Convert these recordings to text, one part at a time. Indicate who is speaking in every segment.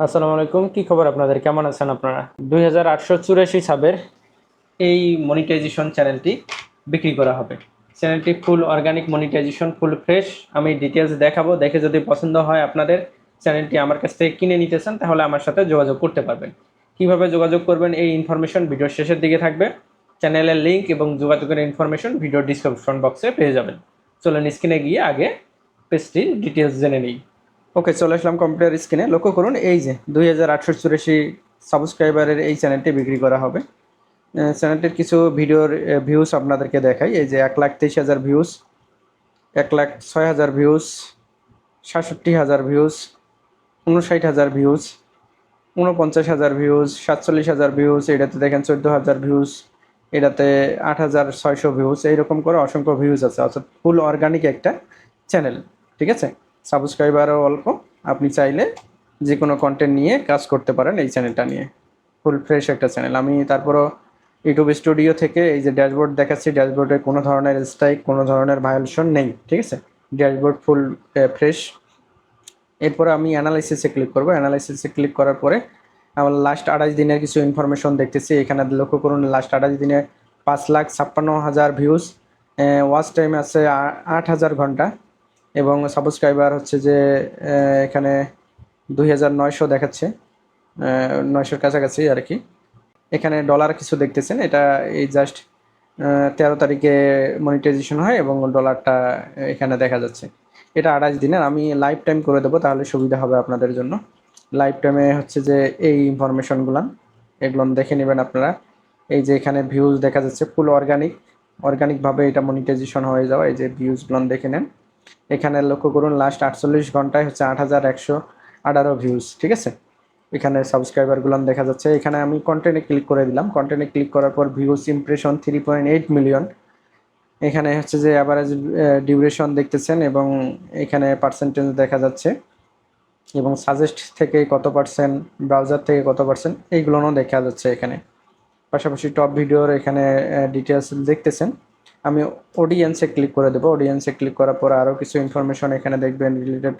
Speaker 1: আসসালামু আলাইকুম। কি খবর আপনাদের? কেমন আছেন আপনারা? দুই হাজার আটশো চুরাশি সাবের এই মনিটাইজেশন চ্যানেলটি বিক্রি করা হবে। চ্যানেলটি full organic monetization full fresh আমি ডিটেলস দেখাবো। দেখে যদি পছন্দ হয় আপনাদের চ্যানেলটি আমার কাছ থেকে কিনে নিতে চান, তাহলে আমার সাথে যোগাযোগ করতে পারবেন। কীভাবে যোগাযোগ করবেন এই ইনফরমেশন ভিডিওর শেষের দিকে থাকবে। চ্যানেলের লিঙ্ক এবং যোগাযোগের ইনফরমেশন ভিডিও ডিসক্রিপশন বক্সে পেয়ে যাবেন। চলুন স্ক্রিনে গিয়ে আগে পেজটির ডিটেলস জেনে নিই। ওকে চলে আসলাম কম্পিউটার স্ক্রিনে লক্ষ্য করুন, এই যে দুই হাজার আটশো চুরাশি সাবস্ক্রাইবারের এই চ্যানেলটি বিক্রি করা হবে। চ্যানেলটির কিছু ভিডিওর ভিউজ আপনাদেরকে দেখাই। এই যে এক লাখ তেইশ হাজার ভিউজ এক লাখ ছয় হাজার ভিউজ সাতষট্টি হাজার ভিউজ উনষাট হাজার ভিউজ উনপঞ্চাশ হাজার ভিউজ সাতচল্লিশ হাজার ভিউজ এটাতে দেখেন চোদ্দ হাজার ভিউজ এটাতে আট হাজার ছয়শো ভিউজ এইরকম করে অসংখ্য ভিউজ আছে। অর্থাৎ ফুল অর্গানিক একটা চ্যানেল ঠিক আছে? সাবস্ক্রাইবারও অল্প, আপনি চাইলে যে কোনো কন্টেন্ট নিয়ে কাজ করতে পারেন এই চ্যানেলটা নিয়ে। ফুল ফ্রেশ একটা চ্যানেল আমি তারপরও ইউটিউব স্টুডিও থেকে এই যে ড্যাশবোর্ড দেখাচ্ছি ড্যাশবোর্ডে কোনো ধরনের স্ট্রাইক কোনো ধরনের ভায়োলেশন নেই, ঠিক আছে? ড্যাশবোর্ড ফুল ফ্রেশ এরপরে আমি অ্যানালাইসিসে ক্লিক করব। অ্যানালাইসিসে ক্লিক করার পরে আমার লাস্ট আঠাশ দিনের কিছু ইনফরমেশন দেখতেছি। এখানে লক্ষ্য করুন লাস্ট আঠাশ দিনে পাঁচ লাখ ছাপ্পান্ন হাজার ভিউজ ওয়াচ টাইম আছে আট হাজার ঘণ্টা। এবং সাবস্ক্রাইবার হচ্ছে যে এখানে দুই হাজার নয়শো দেখাচ্ছে। নয়শোর কাছাকাছি আর কি। এখানে ডলার কিছু দেখতেছেন। এটা এই জাস্ট তেরো তারিখে মনিটাইজেশন হয় এবং ডলারটা এখানে দেখা যাচ্ছে। এটা আঠাশ দিনের। আমি লাইফ টাইম করে দেবো, তাহলে সুবিধা হবে আপনাদের জন্য। লাইফ টাইমে হচ্ছে যে, এই ইনফরমেশনগুলো এগুলো দেখে নেবেন আপনারা। এই যে এখানে ভিউজ দেখা যাচ্ছে ফুল অর্গানিক অর্গানিকভাবে এটা মনিটাইজেশন হয়ে যাওয়া। এই যে ভিউজগুলো দেখে নেন। এখানে লক্ষ্য করুন লাস্ট আটচল্লিশ ঘন্টায় হচ্ছে আট হাজার একশো আঠারো ভিউজ ঠিক আছে? এখানে সাবস্ক্রাইবারগুলো দেখা যাচ্ছে। এখানে আমি কন্টেন্টে ক্লিক করে দিলাম। কন্টেন্টে ক্লিক করার পর views impression three point eight million এখানে হচ্ছে যে অ্যাভারেজ ডিউরেশন দেখতেছেন এবং এখানে পার্সেন্টেজ দেখা যাচ্ছে। এবং সাজেস্ট থেকে কত পার্সেন্ট ব্রাউজার থেকে কত পার্সেন্ট এইগুলোও দেখা যাচ্ছে এখানে। পাশাপাশি টপ ভিডিওর এখানে ডিটেলস দেখতেছেন। আমি অডিয়েন্সে ক্লিক করে দেবো। অডিয়েন্সে ক্লিক করার পর আরও কিছু ইনফরমেশন এখানে দেখবেন রিলেটেড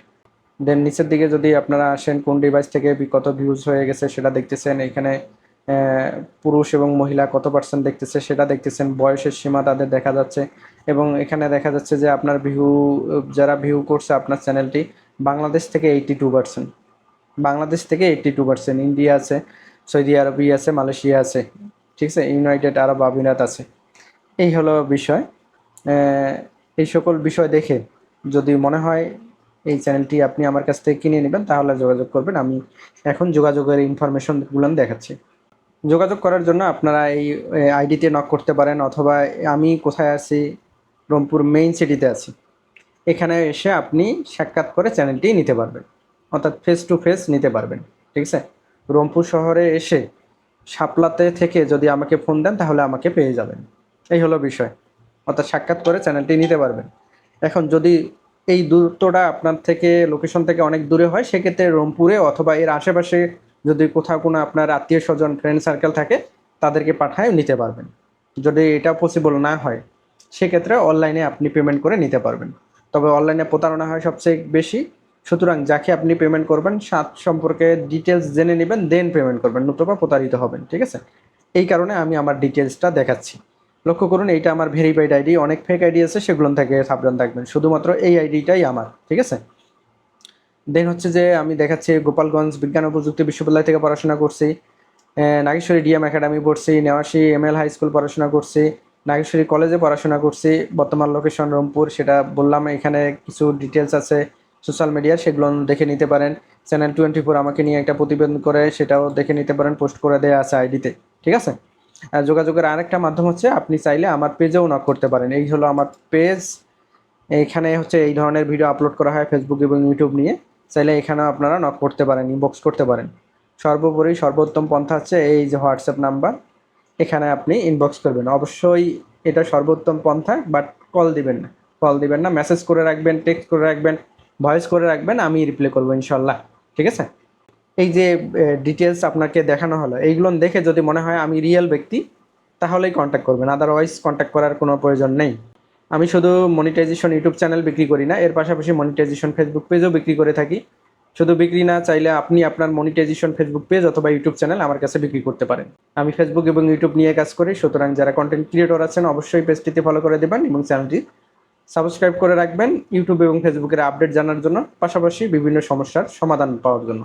Speaker 1: দেন নিচের দিকে যদি আপনারা আসেন, কোন ডিভাইস থেকে কত ভিউজ হয়ে গেছে সেটা দেখতেছেন। এখানে পুরুষ এবং মহিলা কত পার্সেন্ট দেখতেছে সেটা দেখতেছেন। বয়সের সীমা তাদের দেখা যাচ্ছে। এবং এখানে দেখা যাচ্ছে যে আপনার ভিউ যারা ভিউ করছে আপনার চ্যানেলটি, বাংলাদেশ থেকে এইটি টু পার্সেন্ট বাংলাদেশ থেকে এইট্টি টু পার্সেন্ট ইন্ডিয়া আছে, সৌদি আরবি আছে, মালয়েশিয়া আছে। ঠিক আছে? ইউনাইটেড আরব আমিরাত আছে। এই হলো বিষয়। এই সকল বিষয় দেখে যদি মনে হয় এই চ্যানেলটি আপনি আমার কাছ থেকে কিনে নেবেন, তাহলে যোগাযোগ করবেন। আমি এখন যোগাযোগের ইনফরমেশনগুলো দেখাচ্ছি। যোগাযোগ করার জন্য আপনারা এই আইডিতে নক করতে পারেন অথবা আমি কোথায় আছি? রংপুর মেইন সিটিতে আছি। এখানে এসে আপনি সাক্ষাৎ করে চ্যানেলটি নিতে পারবেন। অর্থাৎ ফেস টু ফেস নিতে পারবেন। ঠিক আছে? রংপুর শহরে এসে শাপলাতে থেকে যদি আমাকে ফোন দেন, তাহলে আমাকে পেয়ে যাবেন। এই হলো বিষয়। অর্থাৎ সাক্ষাৎ করে চ্যানেলটি নিতে পারবেন। এখন যদি এই দূরত্বটা আপনার থেকে লোকেশন থেকে অনেক দূরে হয়, সেক্ষেত্রে রংপুরে অথবা এর আশেপাশে যদি কোথাও কোনো আপনার আত্মীয় স্বজন ফ্রেন্ড সার্কেল থাকে, তাদেরকে পাঠায় নিতে পারবেন। যদি এটা পসিবল না হয়, সেক্ষেত্রে অনলাইনে আপনি পেমেন্ট করে নিতে পারবেন। তবে অনলাইনে প্রতারণা হয় সবচেয়ে বেশি। সুতরাং যাকে আপনি পেমেন্ট করবেন, সাত সম্পর্কে ডিটেলস জেনে নেবেন দেন পেমেন্ট করবেন, নতুবা প্রতারিত হবেন, ঠিক আছে? এই কারণে আমি আমার ডিটেলসটা দেখাচ্ছি। লক্ষ্য করুন, এইটা আমার ভেরিফাইড আইডি অনেক ফেক আইডি আছে, সেগুলো থেকে সাবধান থাকবেন। শুধুমাত্র এই আইডিটাই আমার, ঠিক আছে? দেন হচ্ছে যে আমি দেখাচ্ছি গোপালগঞ্জ বিজ্ঞান ও প্রযুক্তি বিশ্ববিদ্যালয় থেকে পড়াশোনা করছি নাগেশ্বরী ডিএম একাডেমি পড়ছি, Newashi M L high school পড়াশোনা করছি, নাগেশ্বরী কলেজে পড়াশোনা করছি, বর্তমান লোকেশন রংপুর, সেটা বললাম, এখানে কিছু ডিটেলস আছে সোশ্যাল মিডিয়ার সেগুলো দেখে নিতে পারেন। চ্যানেল টোয়েন্টি ফোর আমাকে নিয়ে একটা প্রতিবেদন করে, সেটাও দেখে নিতে পারেন পোস্ট করে দেওয়া আছে আইডিতে ঠিক আছে? যোগাযোগের আরেকটা মাধ্যম হচ্ছে আপনি চাইলে আমার পেজেও নক করতে পারেন। এই হলো আমার পেজ। এখানে হচ্ছে এই ধরনের ভিডিও আপলোড করা হয় ফেসবুক এবং ইউটিউব নিয়ে। চাইলে এখানেও আপনারা নক করতে পারেন ইনবক্স করতে পারেন। সর্বোপরি সর্বোত্তম পন্থা হচ্ছে এই যে হোয়াটসঅ্যাপ নাম্বার এখানে আপনি ইনবক্স করবেন। অবশ্যই এটা সর্বোত্তম পন্থা বাট কল দিবেন না। কল দিবেন না মেসেজ করে রাখবেন টেক্সট করে রাখবেন ভয়েস করে রাখবেন, আমি রিপ্লাই করব ইনশাল্লাহ। ঠিক আছে? এই যে ডিটেলস আপনাকে দেখানো হলো, এইগুলো দেখে যদি মনে হয় আমি রিয়েল ব্যক্তি, তাহলেই কন্ট্যাক্ট করবেন। আদারওয়াইজ কন্ট্যাক্ট করার কোনো প্রয়োজন নেই। আমি শুধু মনিটাইজেশন ইউটিউব চ্যানেল বিক্রি করি না, এর পাশাপাশি মনিটাইজেশন ফেসবুক পেজও বিক্রি করে থাকি। শুধু বিক্রি না, চাইলে আপনি আপনার মনিটাইজেশন ফেসবুক পেজ অথবা ইউটিউব চ্যানেল আমার কাছে বিক্রি করতে পারেন। আমি ফেসবুক এবং ইউটিউব নিয়ে কাজ করি, সুতরাং যারা কন্টেন্ট ক্রিয়েটর আছেন, অবশ্যই পেজটিতে ফলো করে দেবেন এবং চ্যানেলটি সাবস্ক্রাইব করে রাখবেন। ইউটিউব এবং ফেসবুকের আপডেট জানার জন্য, পাশাপাশি বিভিন্ন সমস্যার সমাধান পাওয়ার জন্য।